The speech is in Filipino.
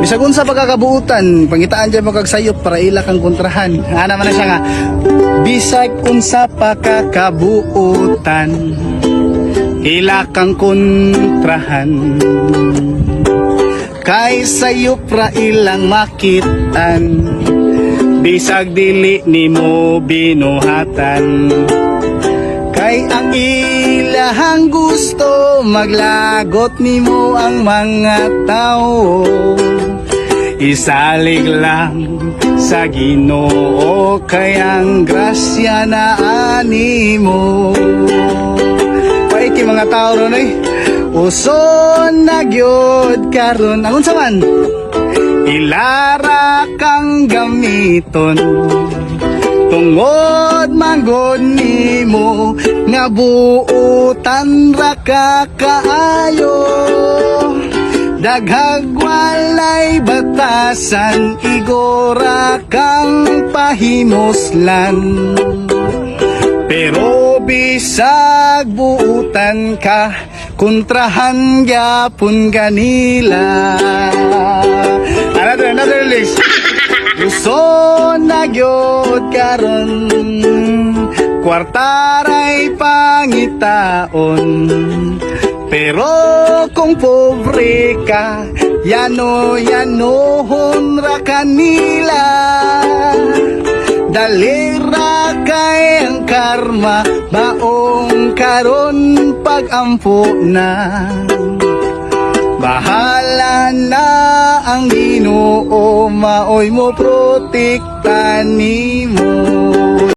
Bisag unsa pagkakabuutan, pangitaan dyan magkagsayop para ila kang kontrahan. Ana man siya nga. Bisag unsa pagkakabuutan, ila kang kontrahan. Kay sayop ra ilang makitan, bisag dili nimo binuhatan. Kay ang ilahang gusto maglagot nimo ang mga tao Isalig lang sa ginoo kay ang grasya na animo Paiki mga tao ron eh. Uson na gyud karon Angon sa man? Ilara kang gamiton. Tungod manggod nimo nga buutan ra ka kaayo Daghag walay batasan igora kang pahimuslan Pero bisag buutan ka kontrahan gyapon ganila. Another another list. Gusto na gyud karon kwartaray pangitaon Pero kung pobre ka Yano yanohon ra kanila. Dalira kay ang karma Baong karon pagampo na. Bahala na ang ginoo Maoy mo protektan nimo